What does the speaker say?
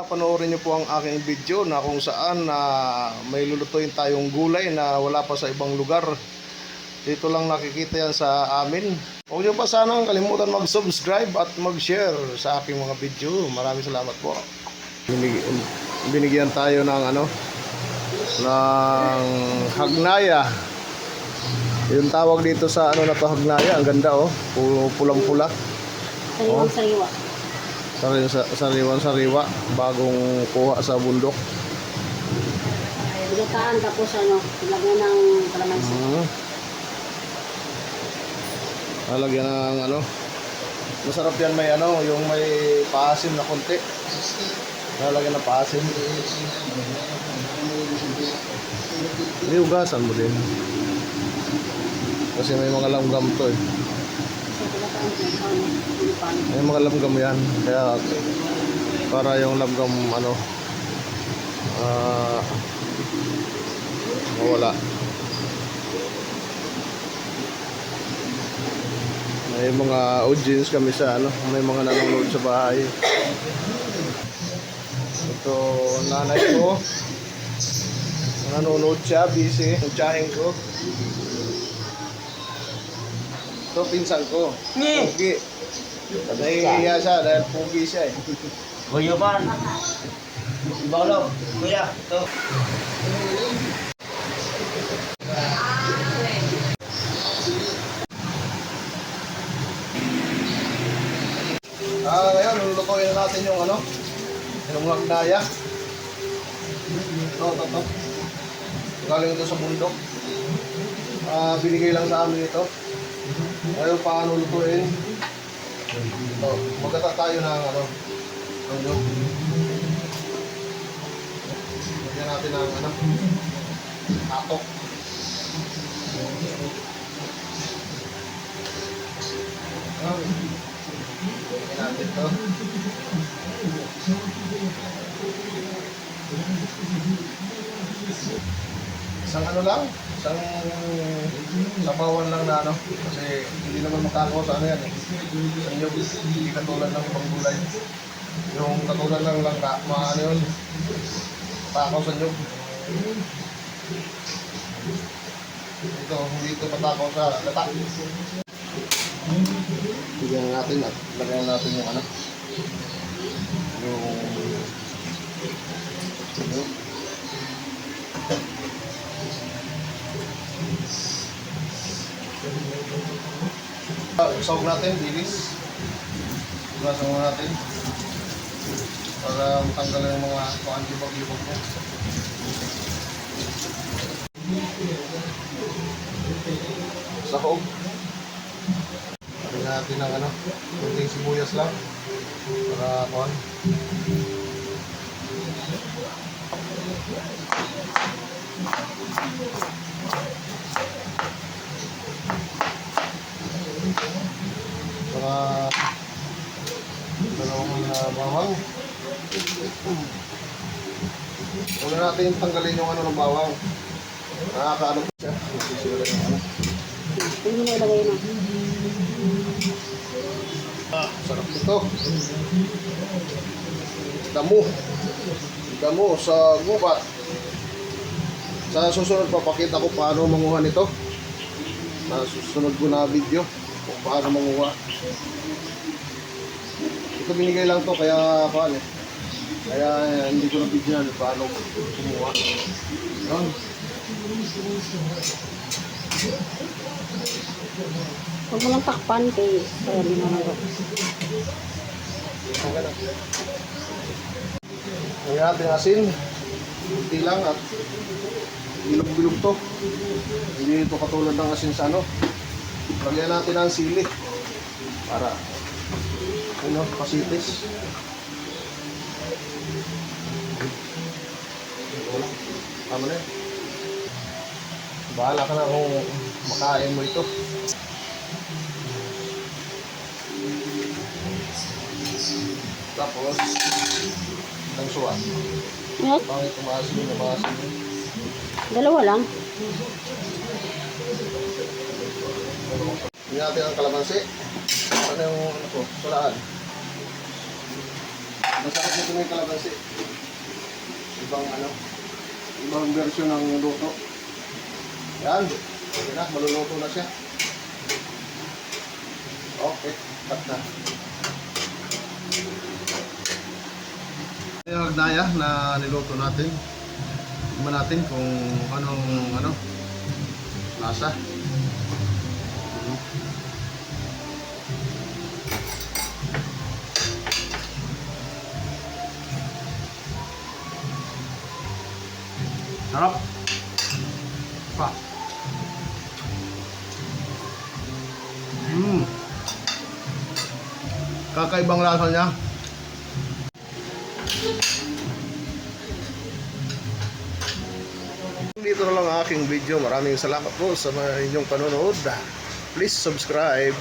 Panoorin niyo po ang aking video na kung saan na may lulutuin tayong gulay na wala pa sa ibang lugar. Dito lang nakikita yan sa amin. Huwag niyo pa sanang kalimutan mag-subscribe at mag-share sa aking mga video. Maraming salamat po. Binig- binigyan tayo ng ano ng hagnaya. Yung tawag dito sa ano na to hagnaya, ang ganda oh, Pu- pulang-pula. Sariwang sariwa. Sari, sa, sariwan sariwa bagong kuha sa bundok. Bigataan tapos ano, lagyan ng kalamansi. Mm. Lalagyan ng ano. Masarap yan may ano, yung may paasim na konti. Lalagyan ng paasim. Hindi ugasan mo din. Kasi may mga langgam to eh. May mga langgam yan. Kaya para yung langgam ano ah mawala. May mga audience kami sa ano, may mga nanonood sa bahay. Ito nanay ko. Nanonood siya, busy. Yung tsahin ko. Ito pinsan ko. Pogi. Nahihiya siya dahil pogi siya eh. Kuya man. Bolo, kuya, ito. Ah, ngayon, lulutuin na natin yung ano, yung lagnaya. Ito, ito, ito. Galing ito sa bundok. Ah, binigay lang sa amin ito. Ngayon, paano lutuin? Ito, magkata tayo ng ano, ano, Lagyan natin ng ano, atok. Ah, Lagyan natin to. Isang ano lang, isang sabawan lang na ano, kasi hindi naman makakaw sa ano yan eh. Sa inyo, hindi katulad ng ibang. Yung katulad ng langka, maano yun, patakaw sa inyo. Ito, hindi ito patakaw sa lata. Bigyan natin at lagyan natin yung ano. Yung yung Ah, Sawag natin, bilis. Lasang mo natin. Para matanggal yung mga paantibag-ibag mo. Sahog. Lagyan natin ng ano, kunting sibuyas lang. Para kuhan. Para dalawang uh, bawang. Una natin tanggalin yung ano ng bawang. Nakakaano po siya. Yung ano. Na ilagay na. Sarap ito. Damo. Damo sa gubat. Sa susunod papakita ko paano manguha nito. Sa susunod ko na video kung paano manguha. Ito binigay lang to kaya paano eh. Kaya eh, hindi ko na video na paano kumuha. Yun. Huwag mo lang takpan kay kaya di na. Ang ating asin, hindi lang at bilog-bilog to. Hindi ito katulad ng asin sa ano. Lagyan natin ang sili para ano, pasitis. Tama na yun. Bahala ka na kung makain mo ito. Tapos, ang suwan. Yes, Pangit tumasin yun, tumasin yun. dalawa lang. Hindi natin ang kalamansi. Ano yung ano ko? Sulaan. Masarap nito may kalabansi. Ibang ano, ibang version ng luto. Yan. Okay na, maluluto na siya. Okay, cut na. Yung hagnaya na niluto natin. Tingnan natin kung anong ano lasa. Sarap. Pa. Mm. Kakaibang lasa niya. Dito na lang ang aking video. Maraming salamat po sa inyong panonood. Please subscribe.